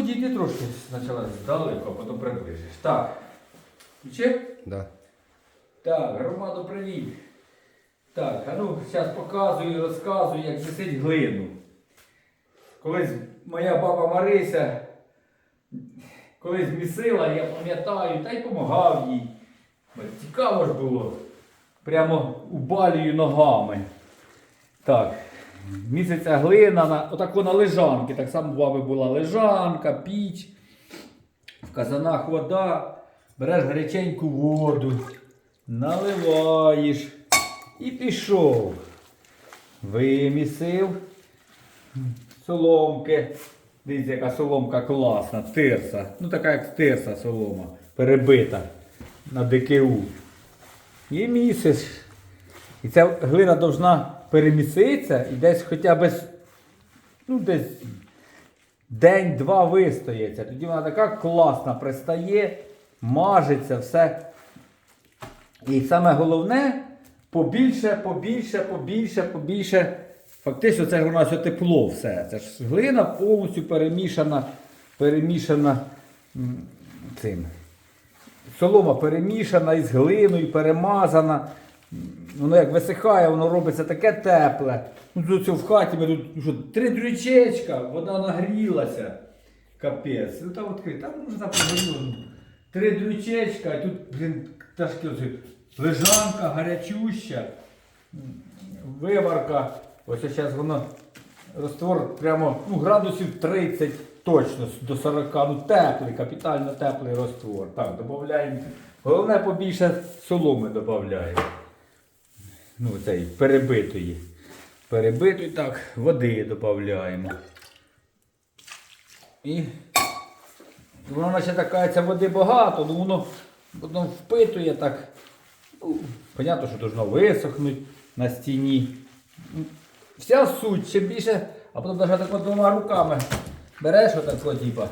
Дійди трошки спочатку здалеку, а потім приближиш. Так. Включив? Да. Так, громаду привіт. Так, а ну зараз показую, розказую, як місить глину. Колись моя баба Марися колись місила, я пам'ятаю, та й допомагав їй. Цікаво ж було. Прямо убалюю ногами. Так, місяця глина, на, отако на лежанки. Так само у баби була лежанка, піч, в казанах вода. Береш гаряченьку воду, наливаєш і пішов. Вимісив соломки. Дивіться, яка соломка класна, тирса. Ну така як тирса солома, перебита на ДКУ. І місиш. І ця глина повинна переміситися і десь хоча б ну, десь день-два вистоїться. Тоді вона така класна пристає, мажеться, все. І саме головне, побільше, побільше, побільше, побільше. Фактично це ж у нас тепло все. Це ж глина повністю перемішана, перемішана цим. Солома перемішана із глиною, перемазана. Воно як висихає, воно робиться таке тепле. Ну тут в хаті ми тут ну, що, три дрючечка, вода нагрілася. Капець. Ну там відкрити, там може там погоріло. Три дрючечка, і тут, блін, ташки лежанка гарячуща, виварка. Ось зараз воно розтвор прямо ну, градусів 30 точно до 40. Ну теплий, капітально теплий розтвор. Так, додаємо. Головне побільше соломи додаємо. Ну, цей перебитої. Перебитої, так, води додаємо. І воно наче така ця води багато, ну воно, воно впитує так. Ну, понятно, що должно висохнути на стіні. Вся суть, чим більше, а потім навіть так от двома руками береш отако, типа,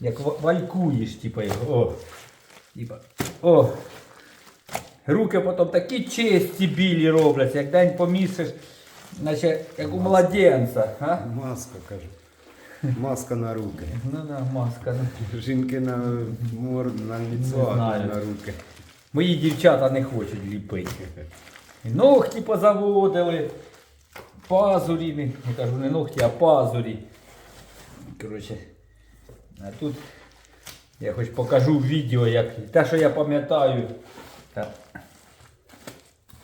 як ва- валькуєш, типа його. О, типа, о. Руки потім такі чисті білі робляться, як день помісиш, наче як у младенця. А? Маска, каже. Маска на руки. Ну да, маска. Жінки на морду, на лицо, а знаю. на руки. Мої дівчата не хочуть ліпити. Ногті позаводили, пазурі, не, я кажу не ногті, а пазурі. Коротше, а тут я хоч покажу відео, як те, що я пам'ятаю. Та,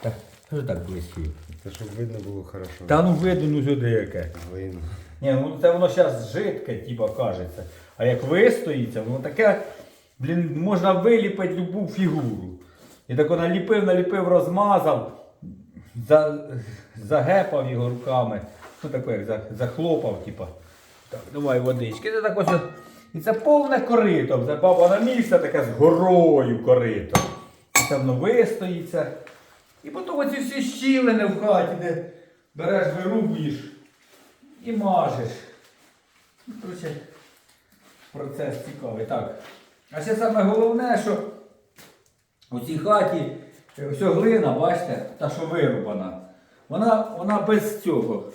та, що так близько? Це щоб видно було хорошо. Та ну видно, ну сюди яке. Глину. Ні, ну це воно зараз жидке, типа кажеться. А як вистоїться, воно таке, блін, можна виліпити любу фігуру. І так вона ліпив, наліпив, розмазав, за, загепав його руками. Ну таке, як за- захлопав, типа. Так, давай водички. Це так ось. І це повне корито. Це баба на місце таке з горою корито. Це воно вистоїться. І потім оці всі щілини в хаті, де береш, вирубуєш і мажеш. Ну, Коротше, процес цікавий. Так. А ще саме головне, що у цій хаті е, глина, бачите, та що вирубана. Вона, вона без цього.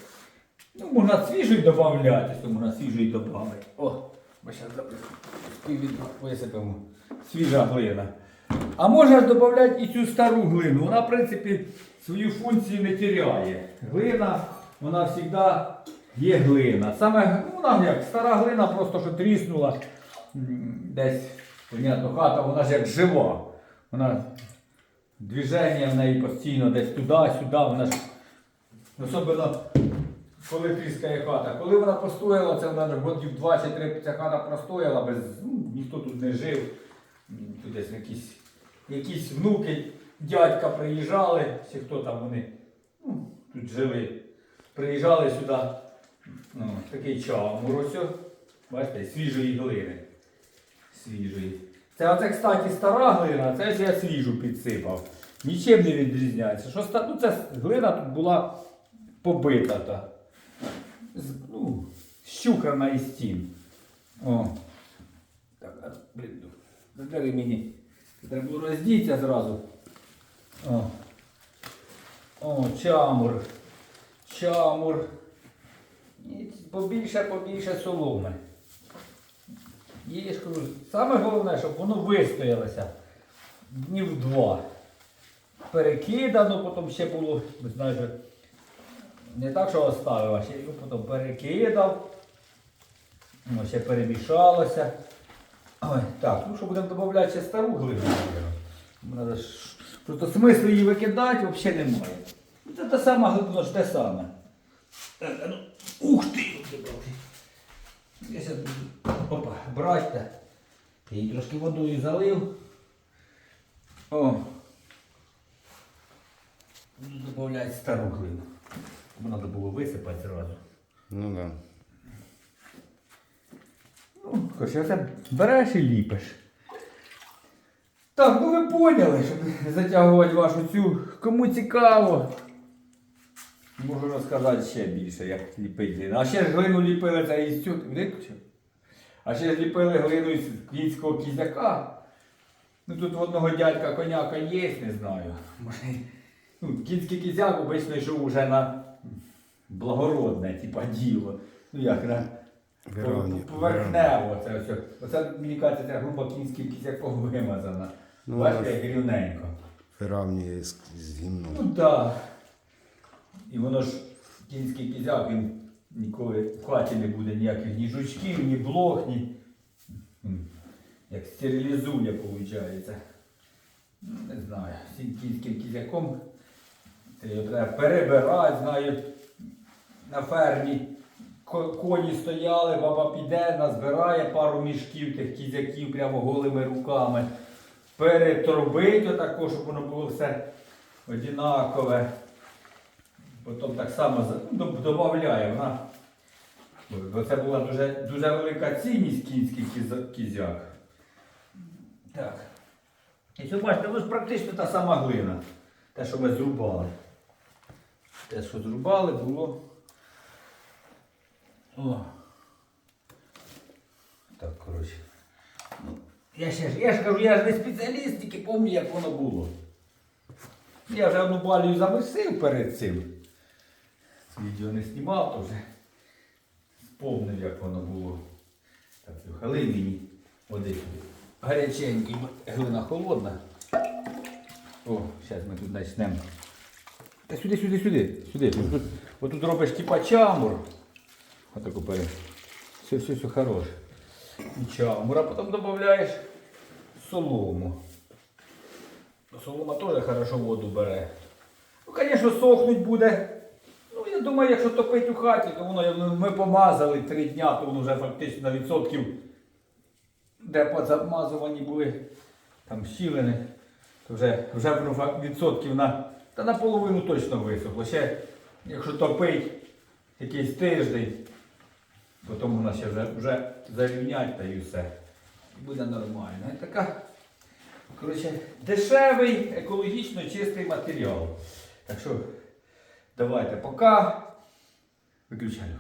Ну, можна свіжий додати, то можна свіжий додати. О, ми зараз співвідро висипемо. Свіжа глина. А можна ж додати і цю стару глину. Вона, в принципі, свою функцію не теряє. Глина, вона завжди є глина. Саме ну, вона як стара глина, просто що тріснула десь, понятно, хата, вона ж як жива. Вона движення в неї постійно десь туди-сюди, вона ж особливо коли тріскає хата. Коли вона постояла, це вона років два чи три ця хата простояла, без, ну, ніхто тут не жив. Тут десь якісь, якісь внуки, дядька приїжджали, чи хто там вони ну, тут жили. Приїжджали сюди. Ну, такий чамур ось. Бачите, свіжої глини. Свіжої. Це оце, кстати, стара глина, це ж я свіжу підсипав. Нічим не відрізняється. Що ста... ну, це глина тут була побита. Та. Ну, щукана із стін. О. Так, блін, задари мені. Треба було роздітися зразу. О. О, чамур. Чамур. І побільше, побільше соломи. І кажу, саме головне, щоб воно вистоялося днів два. Перекидано, потім ще було, ви знаєте, не так, що оставив, а ще його потім перекидав. Воно ще перемішалося. Ой, так, ну що будемо додавати ще стару глину. Надо ж, просто смислу її викидати взагалі немає. Це те саме глина ж те саме. Так, ну, ух ти! Я зараз буду опа. Я її трошки водою залив. О. Буду додати стару глину. Треба було висипати зразу. Ну да. Ну, хоч оце береш і ліпиш. Так, ну ви поняли, щоб затягувати вашу цю. Кому цікаво. Можу розказати ще більше, як ліпити глину. А ще ж глину ліпили це із цю. А ще ж ліпили глину із кінського кізяка. Ну тут в одного дядька коняка є, не знаю. Може, Ну, кінський кізяк обично йшов уже на благородне, типа діло. Ну як на Вероні. Поверхнево це все. Оце мені кажеться, це грубо кінським кізяком вимазана. Ну, Бачите, як рівненько. Виравнює з, з Ну так. І воно ж кінський кізяк, він ніколи в хаті не буде ніяких ні жучків, ні блох, ні. Як стерилізує, виходить. Не знаю. З кінським кізяком це його треба перебирати, знаю, на фермі. Ко- Коні стояли, баба піде, назбирає пару мішків тих кізяків прямо голими руками. Переторбить отако, щоб воно було все одинакове. Потім так само ну, додає вона. Бо це була дуже, дуже велика цінність кінський кізяк. Так. І що бачите, ж практично та сама глина. Те, що ми зрубали. Те, що зрубали, було. О. Так, коротше. Ну, я, ще, ж- я ж кажу, я ж не спеціаліст, тільки пам'ятаю, як воно було. Я вже одну балію замісив перед цим. Відео не знімав, то вже сповнив, як воно було. Так, хали мені води. Гаряченький, глина холодна. О, зараз ми тут почнемо. Та сюди, сюди, сюди, сюди. Ось тут, от тут робиш типа чамур. Отаку пере. Все, все, все хороше. І чамур, а потім додаєш солому. Солома теж хорошо воду бере. Ну, звісно, сохнуть буде. Ну, я думаю, якщо топить у хаті, то воно ми помазали три дня, то воно вже фактично на відсотків, де позамазувані були там щілини, то вже, вже відсотків на, та наполовину точно висохло. Ще, якщо топить якийсь тиждень, потім воно ще вже, вже зарівнять та і все. І буде нормально. Така Коротше, дешевий, екологічно чистий матеріал. Так що давайте пока. Виключаю.